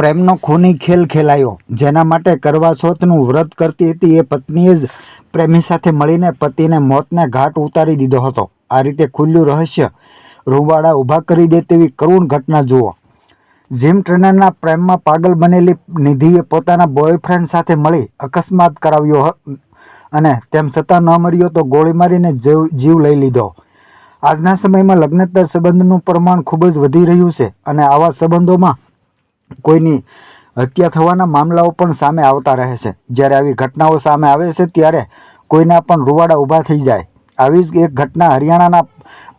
પ્રેમનો ખૂની ખેલ ખેલાયો. જેના માટે કરવાચોથનું વ્રત કરતી હતી એ પત્નીએ જ પ્રેમી સાથે મળીને પતિને મોતને ઘાટ ઉતારી દીધો હતો. આ રીતે ખુલ્લું રહસ્ય રૂવાડા ઊભા કરી દે તેવી કરુણ ઘટના જુઓ. જીમ ટ્રેનરના પ્રેમમાં પાગલ બનેલી નિધિએ પોતાના બોયફ્રેન્ડ સાથે મળી અકસ્માત કરાવ્યો અને તેમ છતાં ન મર્યો તો ગોળી મારીને જીવ જીવ લઈ લીધો. આજના સમયમાં લગ્નતર સંબંધનું પ્રમાણ ખૂબ જ વધી રહ્યું છે અને આવા સંબંધોમાં કોઈની હત્યા થવાના મામલાઓ પણ સામે આવતા રહે છે. જ્યારે આવી ઘટનાઓ સામે આવે છે ત્યારે કોઈના પણ રૂવાડા ઊભા થઈ જાય. આવી જ એક ઘટના હરિયાણાના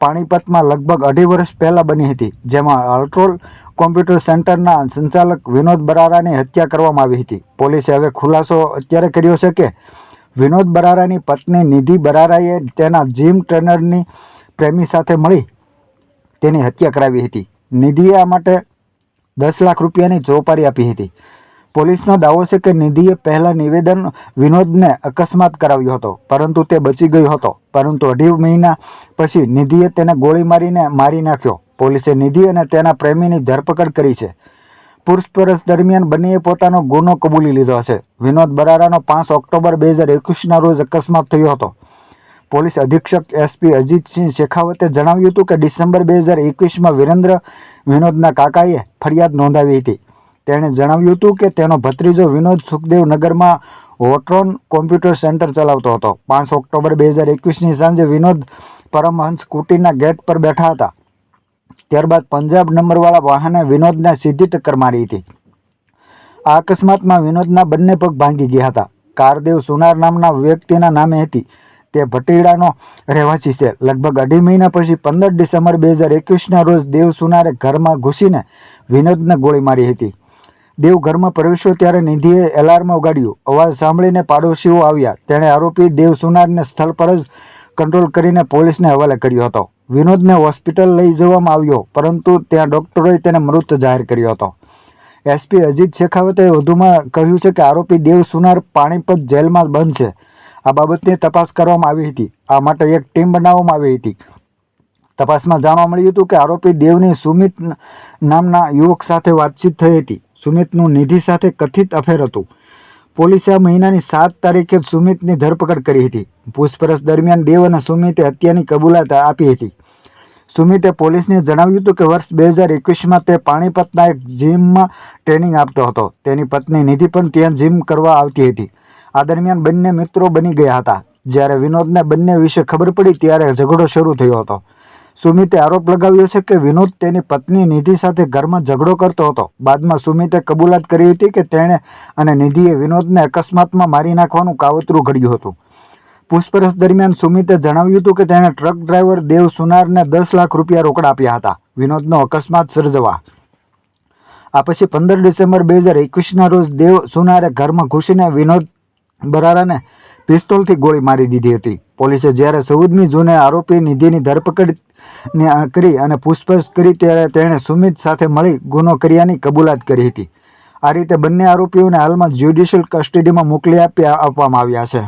પાણીપતમાં લગભગ અઢી વર્ષ પહેલાં બની હતી, જેમાં અલ્ટ્રોલ કોમ્પ્યુટર સેન્ટરના સંચાલક વિનોદ બરારાની હત્યા કરવામાં આવી હતી. પોલીસે હવે ખુલાસો અત્યારે કર્યો છે કે વિનોદ બરારાની પત્ની નિધિ બરારાએ તેના જીમ ટ્રેનરની પ્રેમી સાથે મળી તેની હત્યા કરાવી હતી. નિધિએ આ માટે દસ લાખ રૂપિયાની ચોપારી આપી હતી. પોલીસનો દાવો છે કે નિધિએ પહેલાં નિવેદન વિનોદને અકસ્માત કરાવ્યો હતો, પરંતુ તે બચી ગયો હતો. પરંતુ અઢી મહિના પછી નિધિએ તેને ગોળી મારીને મારી નાખ્યો. પોલીસે નિધિ અને તેના પ્રેમીની ધરપકડ કરી છે. પૂછપરછ દરમિયાન બંનેએ પોતાનો ગુનો કબૂલી લીધો છે. વિનોદ બરારાનો પાંચ ઓક્ટોબર બે હજાર એકવીસના રોજ અકસ્માત થયો હતો. પોલીસ અધિક્ષક એસપી અજીતસિંહ શેખાવતે જણાવ્યું હતું કે ડિસેમ્બર બે હજાર એકવીસમાં વિરેન્દ્ર વિનોદના કાકાએ ફરિયાદ નોંધાવી હતી. તેણે જણાવ્યું હતું કે તેનો ભત્રીજો વિનોદ સુખદેવ નગરમાં વોટ્રોન કોમ્પ્યુટર સેન્ટર ચલાવતો હતો. પાંચ ઓક્ટોબર બે હજાર એકવીસની સાંજે વિનોદ પરમહંસ કુટીના ગેટ પર બેઠા હતા. ત્યારબાદ પંજાબ નંબરવાળા વાહને વિનોદને સીધી ટક્કર મારી હતી. આ અકસ્માતમાં વિનોદના બંને પગ ભાંગી ગયા હતા. કારદેવ સુનાર નામના વ્યક્તિના નામે હતી. તે ભટીડાનો રહેવાસી છે. લગભગ અઢી મહિના પછી પંદર ડિસેમ્બર બે હજાર એકવીસના રોજ દેવ સુનારે ઘરમાં ઘૂસીને વિનોદને ગોળી મારી હતી. દેવ ઘરમાં પ્રવેશ્યો ત્યારે નિધિએ એલાર્મ ઉગાડ્યું. અવાજ સાંભળીને પાડોશીઓ આવ્યા. તેણે આરોપી દેવ સુનારને સ્થળ પર જ કંટ્રોલ કરીને પોલીસને હવાલે કર્યો હતો. વિનોદને હોસ્પિટલ લઈ જવામાં આવ્યો, પરંતુ ત્યાં ડૉક્ટરોએ તેને મૃત જાહેર કર્યો હતો. એસપી અજીત શેખાવતે વધુમાં કહ્યું છે કે આરોપી દેવ સુનાર પાણીપત જેલમાં બંધ છે. આ બાબતની તપાસ કરવામાં આવી હતી. આ માટે એક ટીમ બનાવવામાં આવી હતી. તપાસમાં જાણવા મળ્યું હતું કે આરોપી દેવની સુમિત નામના યુવક સાથે વાતચીત થઈ હતી. સુમિતનું નિધિ સાથે કથિત અફેર હતું. પોલીસે આ મહિનાની સાત તારીખે સુમિતની ધરપકડ કરી હતી. પૂછપરછ દરમિયાન દેવ અને સુમિતે હત્યાની કબૂલાત આપી હતી. સુમિતે પોલીસને જણાવ્યું હતું કે વર્ષ બે હજાર એકવીસમાં તે પાણીપતના એક જીમમાં ટ્રેનિંગ આપતો હતો. તેની પત્ની નિધિ પણ ત્યાં જીમ કરવા આવતી હતી. આ દરમિયાન બંને મિત્રો બની ગયા હતા. જ્યારે વિનોદને બંને વિશે ખબર પડી ત્યારે ઝઘડો શરૂ થયો હતો. સુમિતે આરોપ લગાવ્યો છે કે વિનોદ તેની પત્ની નિધિ સાથે ઘરમાં ઝઘડો કરતો હતો. બાદમાં સુમિતે કબૂલાત કરી હતી કે તેણે અને નિધિએ વિનોદને અકસ્માતમાં મારી નાખવાનું કાવતરું ઘડ્યું હતું. પૂછપરછ દરમિયાન સુમિતે જણાવ્યું હતું કે તેણે ટ્રક ડ્રાઈવર દેવ સુનારને દસ લાખ રૂપિયા રોકડ આપ્યા હતા. વિનોદનો અકસ્માત સર્જવા. આ પછી પંદર ડિસેમ્બર બે હજાર એકવીસના રોજ દેવ સુનારે ઘરમાં ઘૂસીને વિનોદ બરારાને પિસ્તોલથી ગોળી મારી દીધી હતી. પોલીસે જ્યારે ચૌદમી જૂને આરોપી નિધિની ધરપકડ કરી અને પૂછપરછ કરી ત્યારે તેણે સુમિત સાથે મળી ગુનો કર્યાની કબૂલાત કરી હતી. આ રીતે બંને આરોપીઓને હાલમાં જ્યુડિશિયલ કસ્ટડીમાં મોકલી આપી આપવામાં આવ્યા છે.